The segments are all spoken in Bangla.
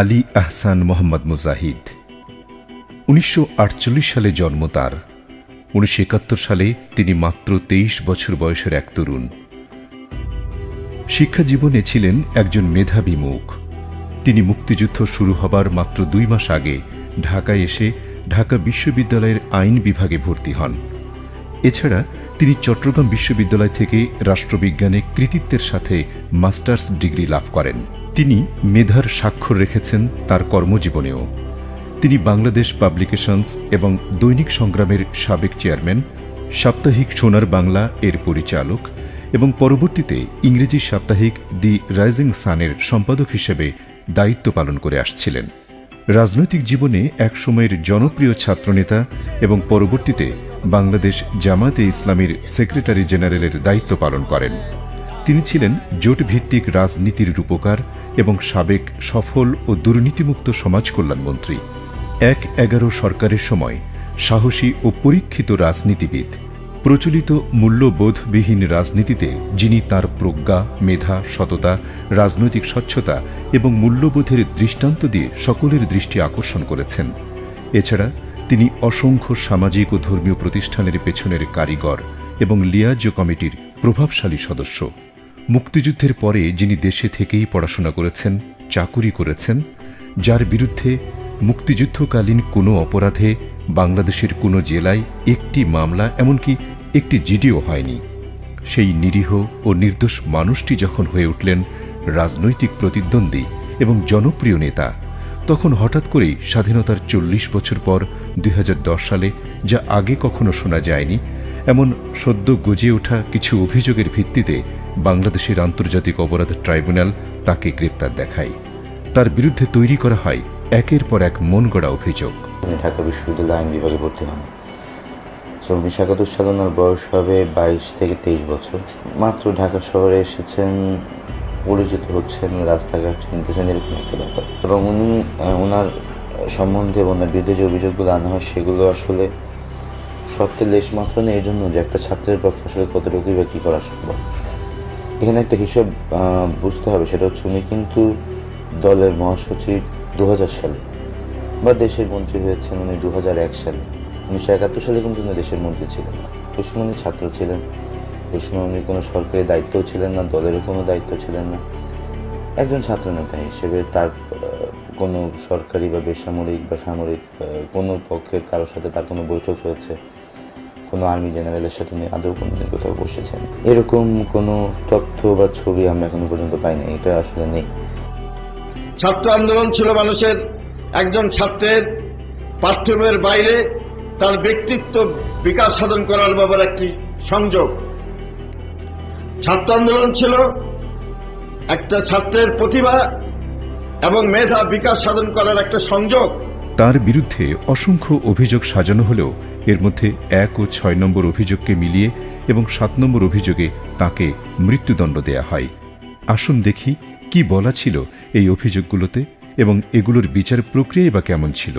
আলী আহসান মোহাম্মদ মুজাহিদ। উনিশশো আটচল্লিশ সালে জন্ম তার। উনিশশো একাত্তর সালে তিনি মাত্র তেইশ বছর বয়সের এক তরুণ। শিক্ষা জীবনে ছিলেন একজন মেধাবী মুখ। তিনি মুক্তিযুদ্ধ শুরু হবার মাত্র দুই মাস আগে ঢাকায় এসে ঢাকা বিশ্ববিদ্যালয়ের আইন বিভাগে ভর্তি হন। এছাড়া তিনি চট্টগ্রাম বিশ্ববিদ্যালয় থেকে রাষ্ট্রবিজ্ঞানে কৃতিত্বের সাথে মাস্টার্স ডিগ্রি লাভ করেন। তিনি মেধার স্বাক্ষর রেখেছেন তার কর্মজীবনেও। তিনি বাংলাদেশ পাবলিকেশনস এবং দৈনিক সংগ্রামের সাবেক চেয়ারম্যান, সাপ্তাহিক সোনার বাংলা এর পরিচালক এবং পরবর্তীতে ইংরেজি সাপ্তাহিক দি রাইজিং সানের সম্পাদক হিসেবে দায়িত্ব পালন করে আসছিলেন। রাজনৈতিক জীবনে এক সময়ের জনপ্রিয় ছাত্রনেতা এবং পরবর্তীতে বাংলাদেশ জামাতে ইসলামীর সেক্রেটারি জেনারেলের দায়িত্ব পালন করেন। তিনি ছিলেন জোটভিত্তিক রাজনীতির রূপকার এবং সাবেক সফল ও দুর্নীতিমুক্ত সমাজ কল্যাণমন্ত্রী এক এগারো সরকারের সময় সাহসী ও পরীক্ষিত রাজনীতিবিদ, প্রচলিত মূল্যবোধবিহীন রাজনীতিতে যিনি তার প্রজ্ঞা, মেধা, সততা, রাজনৈতিক স্বচ্ছতা এবং মূল্যবোধের দৃষ্টান্ত দিয়ে সকলের দৃষ্টি আকর্ষণ করেছেন। এছাড়া তিনি অসংখ্য সামাজিক ও ধর্মীয় প্রতিষ্ঠানের পেছনের কারিগর এবং লিয়াজ কমিটির প্রভাবশালী সদস্য। মুক্তিযুদ্ধের পরে যিনি দেশে থেকেই পড়াশোনা করেছেন, চাকুরি করেছেন, যার বিরুদ্ধে মুক্তিযুদ্ধকালীন কোনো অপরাধে বাংলাদেশের কোনো জেলায় একটি মামলা, এমনকি একটি জিডিও হয়নি। সেই নিরীহ ও নির্দোষ মানুষটি যখন হয়ে উঠলেন রাজনৈতিক প্রতিদ্বন্দ্বী এবং জনপ্রিয় নেতা, তখন হঠাৎ করেই স্বাধীনতার চল্লিশ বছর পর দু হাজার দশ সালে যা আগে কখনো শোনা যায়নি, এমন সদ্য গজে ওঠা কিছু অভিযোগের ভিত্তিতে বাংলাদেশের আন্তর্জাতিক অপরাধ ট্রাইব্যুনাল তাকে গ্রেপ্তার দেখায়। তার বিরুদ্ধে তৈরি করা হয় একের পর এক মন গড়া অভিযোগ ঢাকা বিশ্ববিদ্যালয় আইন বিভাগে ভর্তি হন। সো উনিশশো একাত্তর সালে ওনার বয়স হবে বাইশ থেকে তেইশ বছর। মাত্র ঢাকা শহরে এসেছেন, পরিচিত হচ্ছেন, রাস্তাঘাট চিনতেছেন এরকম একটা ব্যাপার। এবং উনি ওনার সম্বন্ধে ওনার বিরুদ্ধে যে অভিযোগগুলো আনা হয়, সেগুলো আসলে সত্যের লেশ মাত্র নেই। এই জন্য যে একটা ছাত্রের পক্ষে আসলে কতটুকুই বা কী করা সম্ভব। এখানে একটা হিসাব বুঝতে হবে, সেটা হচ্ছে উনি কিন্তু দলের মহাসচিব দু হাজার সালে বা দেশের মন্ত্রী হয়েছেন উনি দু হাজার এক সালে। উনিশশো একাত্তর সালে কিন্তু উনি দেশের মন্ত্রী ছিলেন না। ওই সময় উনি ছাত্র ছিলেন। ওই সময় উনি কোনো সরকারি দায়িত্বও ছিলেন না, দলেরও কোনো দায়িত্ব ছিলেন না। একজন ছাত্রনেতা হিসেবে তার কোনো সরকারি বা বেসামরিক বা সামরিক কোনো পক্ষের কারোর সাথে তার কোনো বৈঠক হয়েছে। কোনো আর্মি জেনারেলের সাথে উনি আদৌ কোনোদিন কোথাও বসেছেন। এরকম কোনো তথ্য বা ছবি আমরা এখনও পর্যন্ত পাইনি, এটা আসলে নেই। ছাত্র আন্দোলন ছিল মানুষের একজন ছাত্রের পাঠ্যক্রমের বাইরে, তার ব্যক্তিত্ব বিকাশ সাধন করার বাবার একটি সংযোগ। ছাত্র আন্দোলন ছিল একটা ছাত্রের প্রতিভা এবং মেধা বিকাশ সাধন করার একটা সংযোগ। তার বিরুদ্ধে অসংখ্য অভিযোগ সাজানো হলেও এর মধ্যে এক ও ছয় নম্বর অভিযোগকে মিলিয়ে এবং সাত নম্বর অভিযোগে তাকে মৃত্যুদণ্ড দেয়া হয়। আসুন দেখি কি বলা ছিল এই অভিযোগগুলোতে এবং এগুলোর বিচার প্রক্রিয়াই বা কেমন ছিল।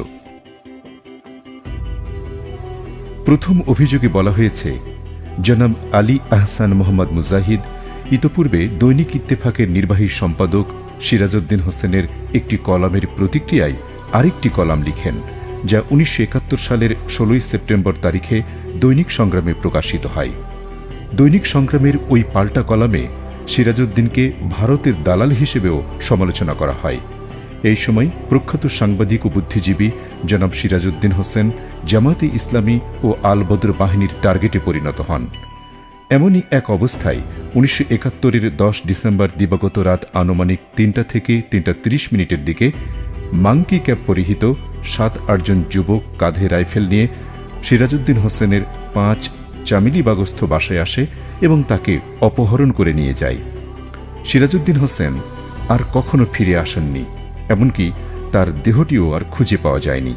প্রথম অভিযোগে বলা হয়েছে, জনাব আলী আহসান মোহাম্মদ মুজাহিদ ইতপূর্বে দৈনিক ইত্তেফাকের নির্বাহী সম্পাদক সিরাজউদ্দিন হোসেনের একটি কলামের প্রতিক্রিয়ায় আরেকটি কলাম লিখেন, যা উনিশশো একাত্তর সালের ষোলোই সেপ্টেম্বর তারিখে দৈনিক সংগ্রামে প্রকাশিত হয়। দৈনিক সংগ্রামের ওই পাল্টা কলামে সিরাজউদ্দিনকে ভারতের দালাল হিসেবেও সমালোচনা করা হয়। এই সময় প্রখ্যাত সাংবাদিক ও বুদ্ধিজীবী জনাব সিরাজউদ্দিন হোসেন জামাতে ইসলামী ও আল বদর বাহিনীর টার্গেটে পরিণত হন। এমনই এক অবস্থায় উনিশশো একাত্তরের দশ ডিসেম্বর দিবাগত রাত আনুমানিক তিনটা থেকে তিনটা তিরিশ মিনিটের দিকে মাংকি ক্যাপ পরিহিত সাত আটজন যুবক কাঁধে রাইফেল নিয়ে সিরাজউদ্দিন হোসেনের পাঁচ চামিলিবাগস্থ বাসায় আসে এবং তাকে অপহরণ করে নিয়ে যায়। সিরাজউদ্দিন হোসেন আর কখনো ফিরে আসেননি, এমনকি তার দেহটিও আর খুঁজে পাওয়া যায়নি।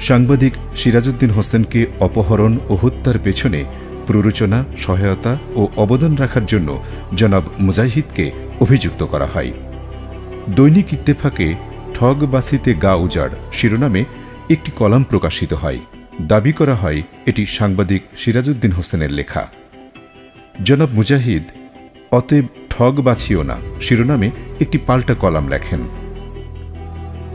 সাংবাদিক সিরাজউদ্দিন হোসেনকে অপহরণ ও হত্যার পেছনে প্ররোচনা, সহায়তা ও অবদান রাখার জন্য জনাব মুজাহিদকে অভিযুক্ত করা হয়। দৈনিক ইত্তেফাকে ঠগ বাসিতে গা উজাড়, শিরোনামে একটি কলাম প্রকাশিত হয়। দাবি করা হয়, এটি সাংবাদিক সিরাজউদ্দিন হোসেনের লেখা। জনাব মুজাহিদ, অতএব ঠগ বাছিও না, শিরোনামে একটি পাল্টা কলাম লেখেন।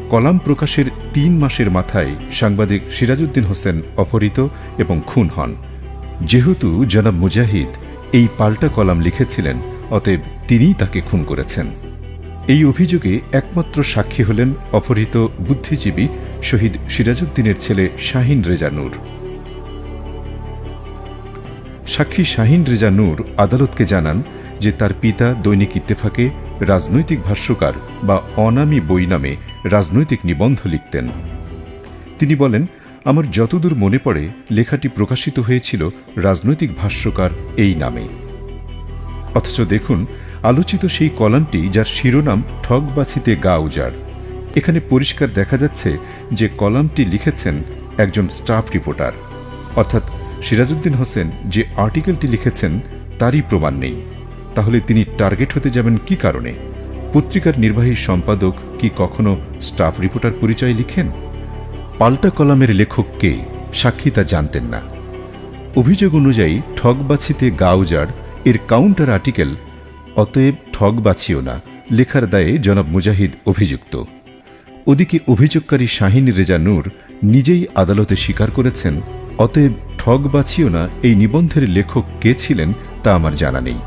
কলাম প্রকাশের তিন মাসের মাথায় সাংবাদিক সিরাজউদ্দিন হোসেন অপহৃত এবং খুন হন। যেহেতু জনাব মুজাহিদ এই পাল্টা কলাম লিখেছিলেন, অতএব তিনিই তাকে খুন করেছেন। এই অভিযোগে একমাত্র সাক্ষী হলেন অপহৃত বুদ্ধিজীবী শহীদ সিরাজউদ্দিনের ছেলে শাহিন রেজা নূর। সাক্ষী শাহিন রেজা নূর আদালতকে জানান যে তার পিতা দৈনিক ইত্তেফাকে রাজনৈতিক ভাষ্যকার বা অনামী বই নামে রাজনৈতিক নিবন্ধ লিখতেন। তিনি বলেন, আমার যতদূর মনে পড়ে, লেখাটি প্রকাশিত হয়েছিল রাজনৈতিক ভাষ্যকার এই নামে। অথচ দেখুন আলোচিত সেই কলামটি যার শিরোনাম ঠগবাছিতে গা উজাড়। এখানে পরিষ্কার দেখা যাচ্ছে যে কলামটি লিখেছেন একজন স্টাফ রিপোর্টার। অর্থাৎ সিরাজউদ্দিন হোসেন যে আর্টিকেলটি লিখেছেন, তারই প্রমাণ নেই। তাহলে তিনি টার্গেট হতে যাবেন কি কারণে? পত্রিকার নির্বাহী সম্পাদক কি কখনো স্টাফ রিপোর্টার পরিচয় লিখেন? পাল্টা কলামের লেখক কে? সাক্ষী তা জানতেন না। অভিযোগ অনুযায়ী ঠগবাছিতে গাউজার এর কাউন্টার আর্টিকেল অতএব ঠগ বাছিও না, লেখার দায়ে জনাব মুজাহিদ অভিযুক্ত। ওদিকে অভিযোগকারী শাহিন রেজা নূর নিজেই আদালতে স্বীকার করেছেন, অতএব ঠগ বাছিও না, এই নিবন্ধের লেখক কে ছিলেন তা আমার জানা নেই।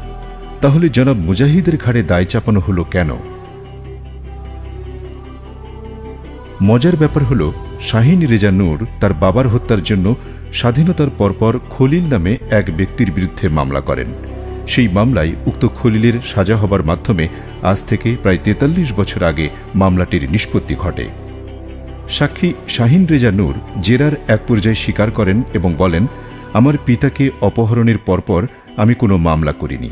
তাহলে জনাব মুজাহিদের ঘাড়ে দায় চাপানো হলো কেন? মজার ব্যাপার হল, শাহিন রেজা নূর তার বাবার হত্যার জন্য স্বাধীনতার পরপর খলিল নামে এক ব্যক্তির বিরুদ্ধে মামলা করেন। সেই মামলায় উক্ত খলিলের সাজা হবার মাধ্যমে আজ থেকে প্রায় তেতাল্লিশ বছর আগে মামলাটির নিষ্পত্তি ঘটে। সাক্ষী শাহিন রেজা নূর জেরার এক পর্যায়ে স্বীকার করেন এবং বলেন, আমার পিতাকে অপহরণের পরপর আমি কোনো মামলা করিনি।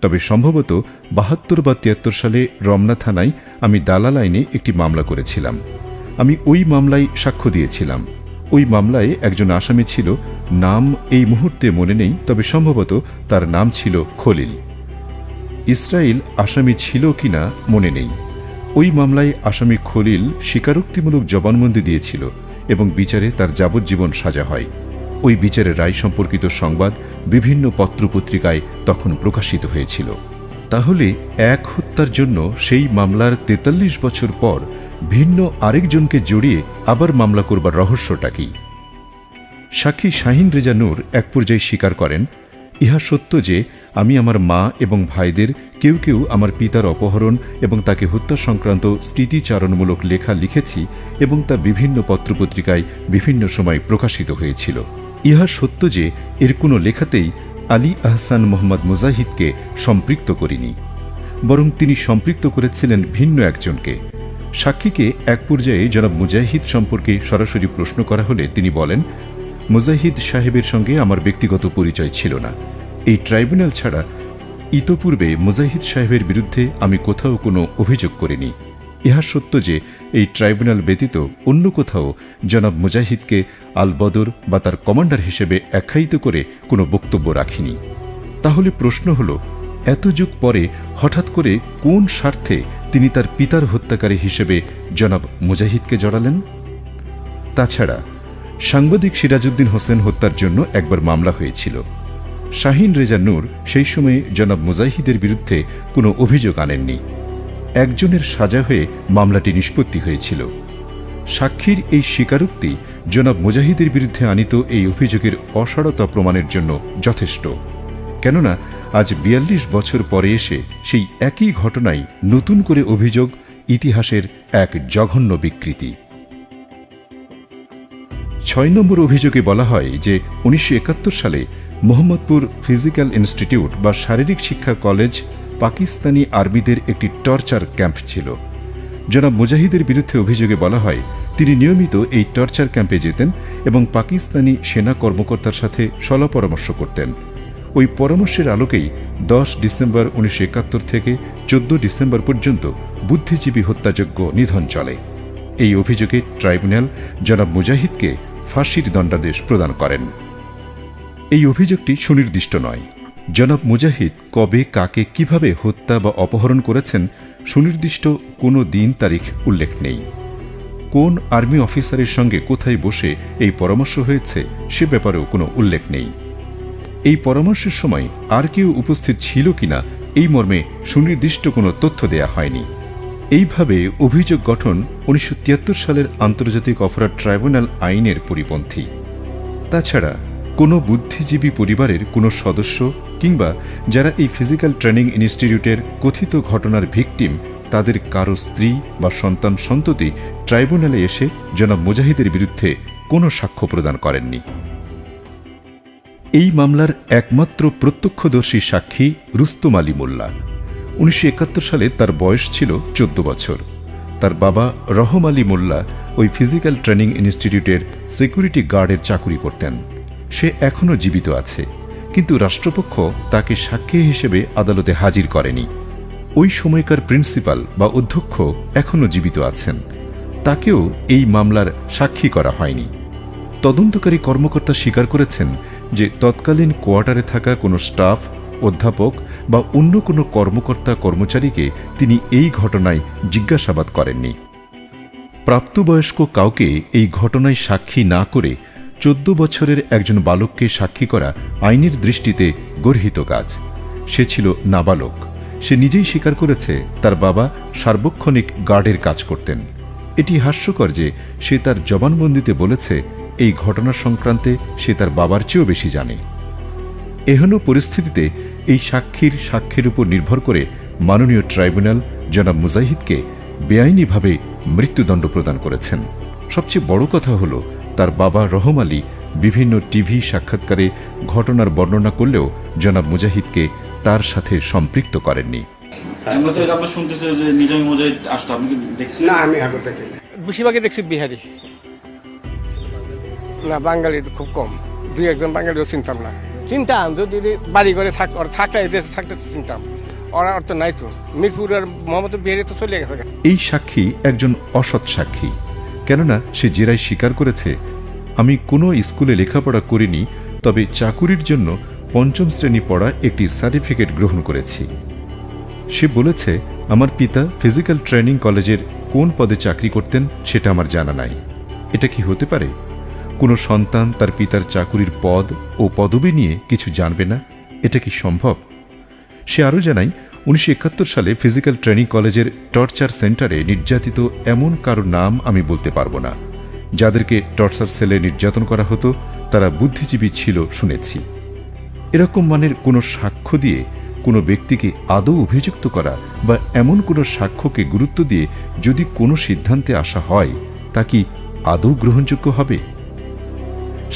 তবে সম্ভবত বাহাত্তর বা তিয়াত্তর সালে রমনা থানায় আমি দালাল আইনে একটি মামলা করেছিলাম। আমি ওই মামলায় সাক্ষ্য দিয়েছিলাম। ওই মামলায় একজন আসামি ছিল। নাম এই মুহূর্তে মনে নেই, তবে সম্ভবত তার নাম ছিল খলিল। ইসরায়েল আসামি ছিল কিনা মনে নেই। ওই মামলায় আসামি খলিল স্বীকারোক্তিমূলক জবানবন্দি দিয়েছিল এবং বিচারে তার যাবজ্জীবন সাজা হয়। ওই বিচারের রায় সম্পর্কিত সংবাদ বিভিন্ন পত্রপত্রিকায় তখন প্রকাশিত হয়েছিল। তাহলে এক হত্যার জন্য সেই মামলার তেতাল্লিশ বছর পর ভিন্ন আরেকজনকে জড়িয়ে আবার মামলা করবার রহস্যটা কি? সাক্ষী শাহিন রেজা নূর এক পর্যায়ে স্বীকার করেন, ইহা সত্য যে আমি আমার মা এবং ভাইদের কেউ কেউ আমার পিতার অপহরণ এবং তাকে হত্যা সংক্রান্ত স্মৃতিচারণমূলক লেখা লিখেছি এবং তা বিভিন্ন পত্রপত্রিকায় বিভিন্ন সময় প্রকাশিত হয়েছিল। ইহা সত্য যে এর কোনো লেখাতেই আলী আহসান মোহাম্মদ মুজাহিদকে সম্পৃক্ত করিনি। বরং তিনি সম্পৃক্ত করেছিলেন ভিন্ন একজনকে। সাক্ষীকে এক পর্যায়ে জনাব মুজাহিদ সম্পর্কে সরাসরি প্রশ্ন করা হলে তিনি বলেন, মুজাহিদ সাহেবের সঙ্গে আমার ব্যক্তিগত পরিচয় ছিল না। এই ট্রাইব্যুনাল ছাড়া ইতপূর্বে মুজাহিদ সাহেবের বিরুদ্ধে আমি কোথাও কোনো অভিযোগ করিনি। ইহা সত্য যে এই ট্রাইব্যুনাল ব্যতীত অন্য কোথাও জনাব মুজাহিদকে আল বদর বা তার কমান্ডার হিসেবে আখ্যায়িত করে কোনো বক্তব্য রাখিনি। তাহলে প্রশ্ন হল এত যুগ পরে হঠাৎ করে কোন স্বার্থে তিনি তার পিতার হত্যাকারী হিসেবে জনাব মুজাহিদকে জড়ালেন। তাছাড়া সাংবাদিক সিরাজউদ্দিন হোসেন হত্যার জন্য একবার মামলা হয়েছিল। শাহিন রেজা নূর সেই সময়ে জনাব মুজাহিদের বিরুদ্ধে কোনো অভিযোগ আনেননি। একজনের সাজা হয়ে মামলাটি নিষ্পত্তি হয়েছিল। সাক্ষীর এই স্বীকারোক্তি জনাব মুজাহিদের বিরুদ্ধে আনিত এই অভিযোগের অসারতা প্রমাণের জন্য যথেষ্ট। কেননা আজ বিয়াল্লিশ বছর পরে এসে সেই একই ঘটনায় নতুন করে অভিযোগ, ইতিহাসের এক জঘন্য বিকৃতি। ছয় নম্বর অভিযোগে বলা হয় যে উনিশশো একাত্তর সালে মোহাম্মদপুর ফিজিক্যাল ইনস্টিটিউট বা শারীরিক শিক্ষা কলেজ পাকিস্তানি আর্মিদের একটি টর্চার ক্যাম্প ছিল। জনাব মুজাহিদের বিরুদ্ধে অভিযোগে বলা হয়, তিনি নিয়মিত এই টর্চার ক্যাম্পে যেতেন এবং পাকিস্তানি সেনা কর্মকর্তার সাথে সলা পরামর্শ করতেন। ওই পরামর্শের আলোকেই দশ ডিসেম্বর উনিশশো একাত্তর থেকে চোদ্দ ডিসেম্বর পর্যন্ত বুদ্ধিজীবী হত্যাযজ্ঞ নিধন চলে। এই অভিযোগে ট্রাইব্যুনাল জনাব মুজাহিদকে ফাঁসির দণ্ডাদেশ প্রদান করেন। এই অভিযোগটি সুনির্দিষ্ট নয়। জনাব মুজাহিদ কবে, কাকে, কীভাবে হত্যা বা অপহরণ করেছেন সুনির্দিষ্ট কোনো দিন তারিখ উল্লেখ নেই। কোন আর্মি অফিসারের সঙ্গে কোথায় বসে এই পরামর্শ হয়েছে সে ব্যাপারেও কোনো উল্লেখ নেই। এই পরামর্শের সময় আর কেউ উপস্থিত ছিল কিনা এই মর্মে সুনির্দিষ্ট কোনো তথ্য দেয়া হয়নি। এইভাবে অভিযোগ গঠন উনিশশো তিয়াত্তর সালের আন্তর্জাতিক অপরাধ ট্রাইব্যুনাল আইনের পরিপন্থী। তাছাড়া কোনো বুদ্ধিজীবী পরিবারের কোনো সদস্য কিংবা যারা এই ফিজিক্যাল ট্রেনিং ইনস্টিটিউটের কথিত ঘটনার ভিকটিম, তাদের কারও স্ত্রী বা সন্তান সন্ততি ট্রাইব্যুনালে এসে জনাব মুজাহিদের বিরুদ্ধে কোনো সাক্ষ্য প্রদান করেননি। এই মামলার একমাত্র প্রত্যক্ষদর্শী সাক্ষী রুস্তম আলী মোল্লা। উনিশশো একাত্তর সালে তার বয়স ছিল চোদ্দ বছর। তার বাবা রহম আলী মোল্লা ওই ফিজিক্যাল ট্রেনিং ইনস্টিটিউটের সিকিউরিটি গার্ডের চাকুরি করতেন। সে এখনও জীবিত আছে, কিন্তু রাষ্ট্রপক্ষ তাকে সাক্ষী হিসেবে আদালতে হাজির করেনি। ওই সময়কার প্রিন্সিপাল বা অধ্যক্ষ এখনও জীবিত আছেন। তাকেও এই মামলার সাক্ষী করা হয়নি। তদন্তকারী কর্মকর্তা স্বীকার করেছেন যে তৎকালীন কোয়ার্টারে থাকা কোনো স্টাফ, অধ্যাপক বা অন্য কোনো কর্মকর্তা কর্মচারীকে তিনি এই ঘটনায় জিজ্ঞাসাবাদ করেননি। প্রাপ্তবয়স্ক কাউকে এই ঘটনায় সাক্ষী না করে চোদ্দ বছরের একজন বালককে সাক্ষী করা আইনের দৃষ্টিতে গর্হিত কাজ। সে ছিল নাবালক। সে নিজেই স্বীকার করেছে তার বাবা সার্বক্ষণিক গার্ডের কাজ করতেন। এটি হাস্যকর যে সে তার জবানবন্দিতে বলেছে এই ঘটনা সংক্রান্তে সে তার বাবার চেয়েও বেশি জানে। এহেন পরিস্থিতিতে এই সাক্ষীর সাক্ষীর উপর নির্ভর করে মাননীয় ট্রাইব্যুনাল জনাব মুজাহিদকে বেআইনিভাবে মৃত্যুদণ্ড প্রদান করেছেন। সবচেয়ে বড় কথা হল তার বাবা রহম আলী বিভিন্ন টিভি সাক্ষাৎকারে ঘটনার বর্ণনা করলেও জনাব মুজাহিদকে তার সাথে সম্পৃক্ত করেননি। আমরা শুনতেছি যে নিজামী মুজাহিদ আসতো আপনি দেখছেন না আমি আগে দেখি বেশিরভাগই দেখছি বিহারি। না, বাঙালি খুব কম। দুই একজন বাঙালিও চিনতাম না। চিনতাম, যদি বাড়ি করে থাক ওরা থাকলে দেশে থাকতে চিনতাম। ওরা তো নাই তো। মিরপুর আর মোহাম্মদ বিহারি তো চলে গেছে। এই সাক্ষী একজন অসৎ সাক্ষী। কেননা সে জেরায় স্বীকার করেছে, আমি কোনো স্কুলে লেখাপড়া করিনি, তবে চাকুরির জন্য পঞ্চম শ্রেণি পড়া একটি সার্টিফিকেট গ্রহণ করেছি। সে বলেছে, আমার পিতা ফিজিক্যাল ট্রেনিং কলেজের কোন পদে চাকরি করতেন সেটা আমার জানা নাই। এটা কি হতে পারে? কোনো সন্তান তার পিতার চাকুরির পদ ও পদবি নিয়ে কিছু জানবে না? এটা কি সম্ভব? সে আরও জানায়, উনিশশো একাত্তর সালে ফিজিক্যাল ট্রেনিং কলেজের টর্চার সেন্টারে নির্যাতিত এমন কারও নাম আমি বলতে পারব না। যাদেরকে টর্চার সেলে নির্যাতন করা হতো, তারা বুদ্ধিজীবী ছিল শুনেছি। এরকম মানের কোনো সাক্ষ্য দিয়ে কোনো ব্যক্তিকে আদৌ অভিযুক্ত করা বা এমন কোনো সাক্ষ্যকে গুরুত্ব দিয়ে যদি কোনো সিদ্ধান্তে আসা হয়, তা কি আদৌ গ্রহণযোগ্য হবে?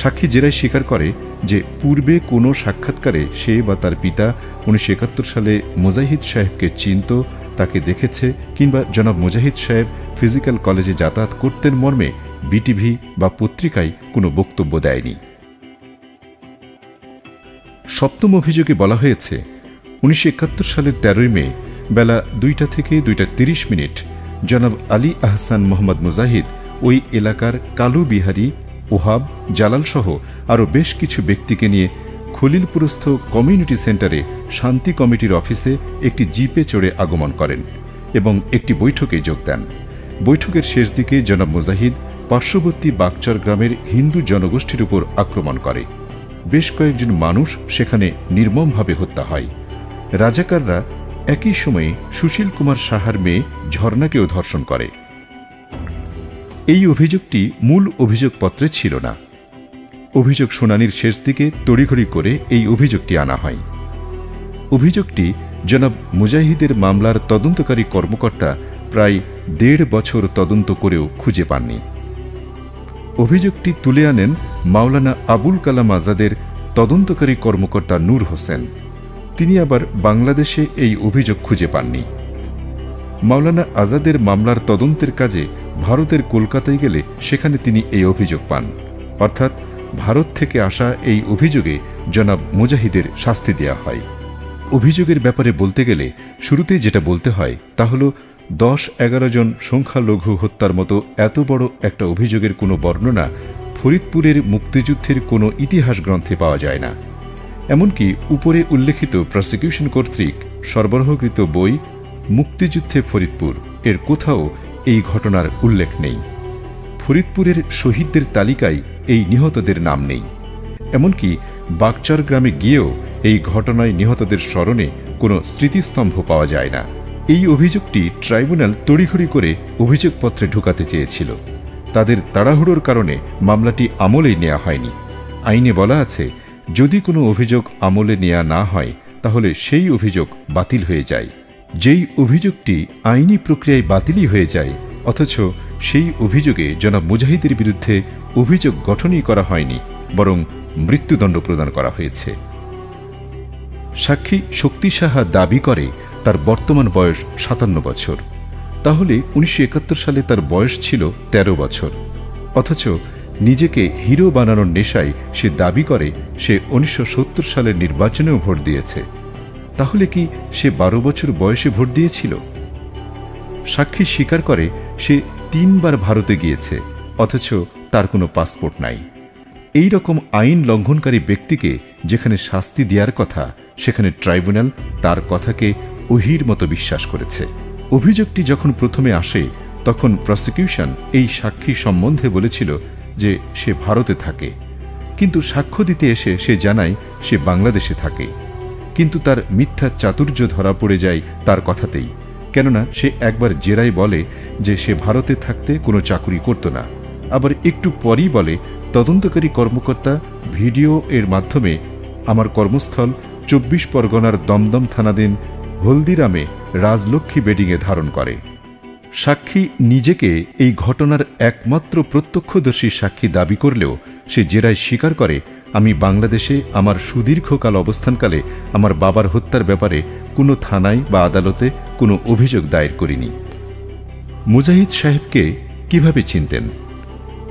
সাক্ষী জেরায় স্বীকার করে যে পূর্বে কোনো সাক্ষাৎকারে সে বা তার পিতা উনিশশো একাত্তর সালে মুজাহিদ সাহেবকে চিনত, তাকে দেখেছে কিংবা জনাব মুজাহিদ সাহেব ফিজিক্যাল কলেজে যাতায়াত করতেন মর্মে বিটিভি বা পত্রিকায় কোনো বক্তব্য দেয়নি। সপ্তম অভিযোগে বলা হয়েছে, উনিশশো একাত্তর সালের তেরোই মে বেলা দুইটা থেকে দুইটা তিরিশ মিনিট জনাব আলী আহসান মোহাম্মদ মুজাহিদ ওই এলাকার কালু বিহারি ওহাব জালাল সহ আরও বেশ কিছু ব্যক্তিকে নিয়ে খলিলপুরস্থ কমিউনিটি সেন্টারে শান্তি কমিটির অফিসে একটি জিপে চড়ে আগমন করেন এবং একটি বৈঠকে যোগ দেন। বৈঠকের শেষ দিকে জনাব মুজাহিদ পার্শ্ববর্তী বাগচর গ্রামের হিন্দু জনগোষ্ঠীর উপর আক্রমণ করে। বেশ কয়েকজন মানুষ সেখানে নির্মমভাবে হত্যা হয়। রাজাকাররা একই সময়ে সুশীল কুমার সাহার মেয়ে ঝর্ণাকেও ধর্ষণ করে। এই অভিযোগটি মূল অভিযোগপত্রে ছিল না। অভিযোগ শুনানির শেষ দিকে তড়িঘড়ি করে এই অভিযোগটি আনা হয়। অভিযোগটি জনাব মুজাহিদের মামলার তদন্তকারী কর্মকর্তা প্রায় দেড় বছর তদন্ত করেও খুঁজে পাননি। অভিযোগটি তুলে আনেন মাওলানা আবুল কালাম আজাদের তদন্তকারী কর্মকর্তা নূর হোসেন। তিনি আবার বাংলাদেশে এই অভিযোগ খুঁজে পাননি। মাওলানা আজাদের মামলার তদন্তের কাজে ভারতের কলকাতায় গেলে সেখানে তিনি এই অভিযোগ পান। অর্থাৎ ভারত থেকে আসা এই অভিযোগে জনাব মুজাহিদের শাস্তি দেওয়া হয়। অভিযোগের ব্যাপারে বলতে গেলে শুরুতেই যেটা বলতে হয় তা হল, দশ এগারো জন সংখ্যালঘু হত্যার মতো এত বড় একটা অভিযোগের কোনো বর্ণনা ফরিদপুরের মুক্তিযুদ্ধের কোনো ইতিহাস গ্রন্থে পাওয়া যায় না। এমনকি উপরে উল্লেখিত প্রসিকিউশন কর্তৃক সরবরাহকৃত বই, মুক্তিযুদ্ধে ফরিদপুর, এর কোথাও এই ঘটনার উল্লেখ নেই। ফরিদপুরের শহীদদের তালিকায় এই নিহতদের নাম নেই। এমনকি বাগচর গ্রামে গিয়েও এই ঘটনায় নিহতদের স্মরণে কোনো স্মৃতিস্তম্ভ পাওয়া যায় না। এই অভিযোগটি ট্রাইব্যুনাল তড়িঘড়ি করে অভিযোগপত্রে ঢুকাতে চেয়েছিল। তাদের তাড়াহুড়োর কারণে মামলাটি আমলেই নেওয়া হয়নি। আইনে বলা আছে, যদি কোনো অভিযোগ আমলে নেওয়া না হয়, তাহলে সেই অভিযোগ বাতিল হয়ে যায়। যেই অভিযোগটি আইনি প্রক্রিয়ায় বাতিলই হয়ে যায়, অথচ সেই অভিযোগে জনাব মুজাহিদের বিরুদ্ধে অভিযোগ গঠনই করা হয়নি, বরং মৃত্যুদণ্ড প্রদান করা হয়েছে। সাক্ষী শক্তি সাহা দাবি করে তার বর্তমান বয়স সাতান্ন বছর। তাহলে উনিশশো একাত্তর সালে তার বয়স ছিল ১৩ বছর। অথচ নিজেকে হিরো বানানোর নেশায় সে দাবি করে সে উনিশশো সত্তর সালের নির্বাচনেও ভোট দিয়েছে। তাহলে কি সে বারো বছর বয়সে ভোট দিয়েছিল? সাক্ষী স্বীকার করে সে তিনবার ভারতে গিয়েছে, অথচ তার কোনো পাসপোর্ট নাই। এই রকম আইন লঙ্ঘনকারী ব্যক্তিকে যেখানে শাস্তি দেওয়ার কথা, সেখানে ট্রাইব্যুনাল তার কথাকে ওহির মতো বিশ্বাস করেছে। অভিযোগটি যখন প্রথমে আসে, তখন প্রসিকিউশন এই সাক্ষী সম্বন্ধে বলেছিল যে সে ভারতে থাকে। কিন্তু সাক্ষ্য দিতে এসে সে জানায় সে বাংলাদেশে থাকে। কিন্তু তার মিথ্যা চাতুর্য ধরা পড়ে যায় তার কথাতেই। কেননা সে একবার জেরায় বলে যে সে ভারতে থাকতে কোনো চাকুরি করত না। আবার একটু পরই বলে, তদন্তকারী কর্মকর্তা, ভিডিও এর মাধ্যমে আমার কর্মস্থল চব্বিশ পরগনার দমদম থানাধীন হলদিরামে রাজলক্ষ্মী বেডিংয়ে ধারণ করে। সাক্ষী নিজেকে এই ঘটনার একমাত্র প্রত্যক্ষদর্শী সাক্ষী দাবি করলেও সে জেরায় স্বীকার করে আমি বাংলাদেশে আমার সুদীর্ঘকাল অবস্থানকালে আমার বাবার হত্যার ব্যাপারে কোনো থানায় বা আদালতে কোনো অভিযোগ দায়ের করিনি। মুজাহিদ সাহেবকে কীভাবে চিনতেন?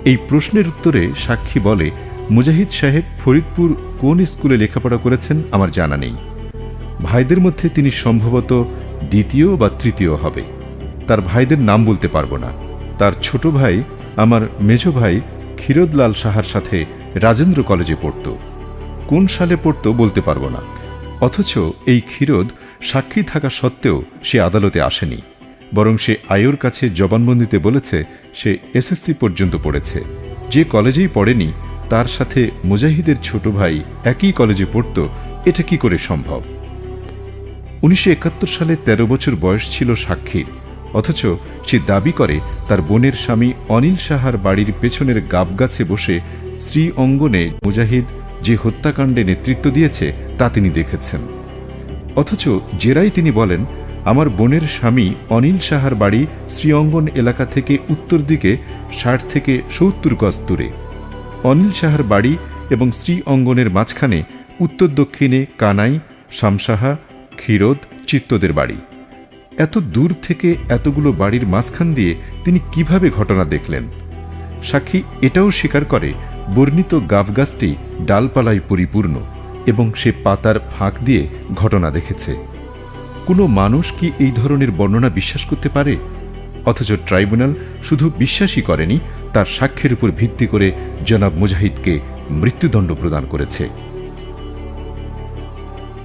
এই প্রশ্নের উত্তরে সাক্ষী বলে, মুজাহিদ সাহেব ফরিদপুর কোন স্কুলে লেখাপড়া করেছেন আমার জানা নেই। ভাইদের মধ্যে তিনি সম্ভবত দ্বিতীয় বা তৃতীয় হবে। তার ভাইদের নাম বলতে পারব না। তার ছোট ভাই, আমার মেজ ভাই ক্ষীরোদলাল সাহার সাথে রাজেন্দ্র কলেজে পড়ত। কোন সালে পড়তো বলতে পারব না। অথচ এই ক্ষীরোদ সাক্ষী থাকা সত্ত্বেও সে আদালতে আসেনি। বরং সে আয়োর কাছে জবানবন্দিতে বলেছে, সে এসএসসি পর্যন্ত পড়েছে। যে কলেজেই পড়েনি, তার সাথে মুজাহিদের ছোট ভাই একই কলেজে পড়ত, এটা কি করে সম্ভব? উনিশশো একাত্তর সালে ১৩ বছর বয়স ছিল সাক্ষীর। অথচ সে দাবি করে, তার বোনের স্বামী অনিল সাহার বাড়ির পেছনের গাবগাছে বসে শ্রী অঙ্গনে মুজাহিদ যে হত্যাকাণ্ডে নেতৃত্ব দিয়েছে, তা তিনি দেখেছেন। অথচ জেরাই তিনি বলেন, আমার বোনের স্বামী অনিল সাহার বাড়ি শ্রীঅঙ্গন এলাকা থেকে উত্তর দিকে ষাট থেকে সত্তর গজ দূরে। অনিল সাহার বাড়ি এবং শ্রী অঙ্গনের মাঝখানে উত্তর দক্ষিণে কানাই, শামসাহা, ক্ষীরোদ চিত্তদের বাড়ি। এত দূর থেকে এতগুলো বাড়ির মাঝখান দিয়ে তিনি কীভাবে ঘটনা দেখলেন? সাক্ষী এটাও স্বীকার করে বর্ণিত গাছটি ডালপালায় পরিপূর্ণ এবং সে পাতার ফাঁক দিয়ে ঘটনা দেখেছে। কোনো মানুষ কি এই ধরনের বর্ণনা বিশ্বাস করতে পারে? অথচ ট্রাইব্যুনাল শুধু বিশ্বাসই করেনি, তার সাক্ষ্যের উপর ভিত্তি করে জনাব মুজাহিদকে মৃত্যুদণ্ড প্রদান করেছে।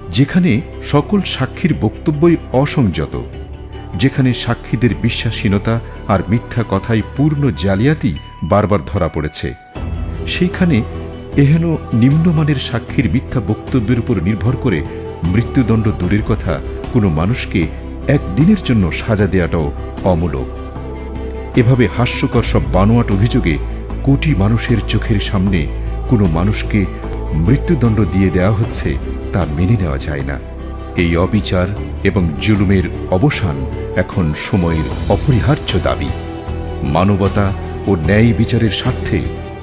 যেখানে সকল সাক্ষীর বক্তব্যই অসংযত, যেখানে সাক্ষীদের বিশ্বাসহীনতা আর মিথ্যা কথায় পূর্ণ জালিয়াতি বারবার ধরা পড়েছে। সেইখানে এহেন নিম্নমানের সাক্ষীর মিথ্যা বক্তব্যের উপর নির্ভর করে মৃত্যুদণ্ড দূরের কথা কোনো মানুষকে একদিনের জন্য সাজা দেওয়াটাও অমূলক। এভাবে হাস্যকর সব বানোয়াট অভিযোগে কোটি মানুষের চোখের সামনে কোনো মানুষকে মৃত্যুদণ্ড দিয়ে দেওয়া হচ্ছে তা মেনে নেওয়া যায় না। এই অবিচার এবং জুলুমের অবসান এখন সময়ের অপরিহার্য দাবি। মানবতা ও ন্যায় বিচারের স্বার্থে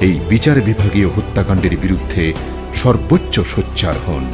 এই বিচার বিভাগীয় হত্যাকাণ্ডের বিরুদ্ধে সর্বোচ্চ সোচ্চার হন।